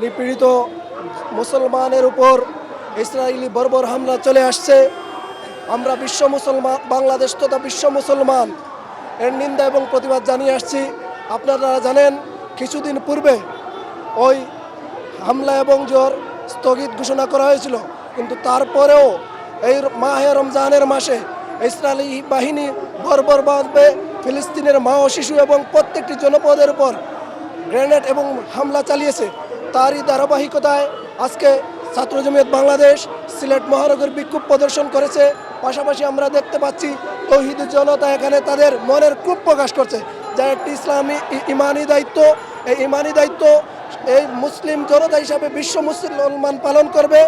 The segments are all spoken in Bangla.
নিপীড়িত মুসলমানের উপর ইসরায়েলি বর্বর হামলা চলে আসছে। আমরা বিশ্ব মুসলমান, বাংলাদেশ তথা বিশ্ব মুসলমান এর নিন্দা এবং প্রতিবাদ জানিয়ে আসছি। আপনারা জানেন, কিছুদিন পূর্বে ওই হামলা এবং জোর স্থগিত ঘোষণা করা হয়েছিল। কিন্তু তারপরেও এই মাহে রমজানের মাসে ইসরায়েলি বাহিনী বর্বরভাবে ফিলিস্তিনের মা ও শিশু এবং প্রত্যেকটি জনপদের উপর গ্রেনেড এবং হামলা চালিয়েছে। তারই ধারাবাহিকতায় আজকে ছাত্র জমিয়ত বাংলাদেশ সিলেট মহানগর বিক্ষোভ প্রদর্শন করেছে। পাশাপাশি আমরা দেখতে পাচ্ছি তৌহিদ জনতা এখানে তাদের মনের ক্ষোভ প্রকাশ করছে। যা একটি ইসলামী ইমানি দায়িত্ব। এই ইমানি দায়িত্ব এই মুসলিম জনতা হিসাবে বিশ্ব মুসলমান পালন করবে।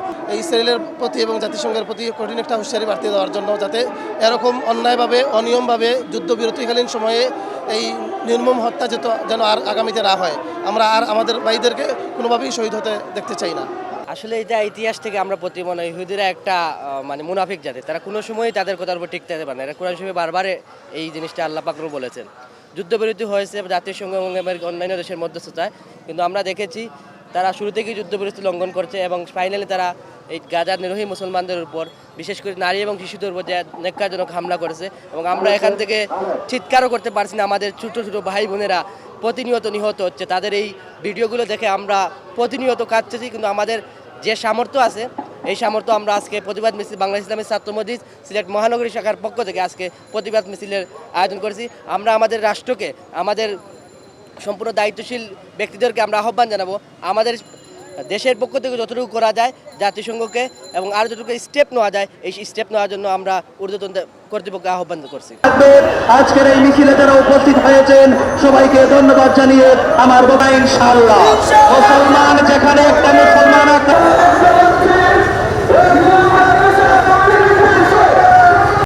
ইসরায়েলের প্রতি এবং জাতিসংঘের প্রতি কঠিন একটা হুঁশিয়ারি বাড়তি দেওয়ার জন্য যাতে এরকম অন্যায়ভাবে, অনিয়মভাবে যুদ্ধবিরতিকালীন সময়ে এই নির্মম হত্যা যেত যেন আর আগামীতে না হয়। আমরা আর আমাদের ভাইদেরকে কোনোভাবেই শহীদ হতে দেখতে চাই না। আসলে এটা ইতিহাস থেকে আমরা প্রতি মনে ইহুদিরা একটা মানে মুনাফিক জাতি। তারা কোনো সময়ই তাদের কথার উপর ঠিক থাকতে পারে না। এরা কোরআন সময় বারবার এই জিনিসটা আল্লাহ পাকরু বলেছেন। যুদ্ধবিরতি হয়েছে, জাতিসংঘ এবং অন্যান্য দেশের মধ্যস্থতায়। কিন্তু আমরা দেখেছি তারা শুরু থেকেই যুদ্ধবিরতি লঙ্ঘন করছে এবং ফাইনালি তারা এই গাজার নিরোহী মুসলমানদের উপর বিশেষ করে নারী এবং শিশুদের উপর যে নেককারজনক হামলা করেছে এবং আমরা এখান থেকে চিৎকারও করতে পারছি না আমাদের ছোটো ছোটো ভাই বোনেরা প্রতিনিয়ত নিহত হচ্ছে। তাদের এই ভিডিওগুলো দেখে আমরা প্রতিনিয়ত কাঁদতেছি কিন্তু আমাদের যে সামর্থ্য আছে এই সামর্থ্য আমরা আজকে প্রতিবাদ মিছিল বাংলা ইসলামী ছাত্র মজিদ সিলেট মহানগরী শাখার পক্ষ থেকে আজকে প্রতিবাদ মিছিলের আয়োজন করেছি। আমরা আমাদের রাষ্ট্রকে আমাদের সম্পূর্ণ দায়িত্বশীল ব্যক্তিদেরকে আমরা আহ্বান জানাব। আমাদের দেশের পক্ষ থেকে যতটুকু করা যায় জাতিসংঘকে এবং আরও যতটুকু স্টেপ নেওয়া যায়, এই স্টেপ নেওয়ার জন্য আমরা ঊর্ধ্বতন কর্তৃপক্ষকে আহ্বান করছি। আজকের এই মিছিলে যারা উপস্থিত হয়েছেন, সবাইকে ধন্যবাদ জানিয়ে আমার বাবা ইনশাআল্লাহ। মুসলমান যেখানে একটা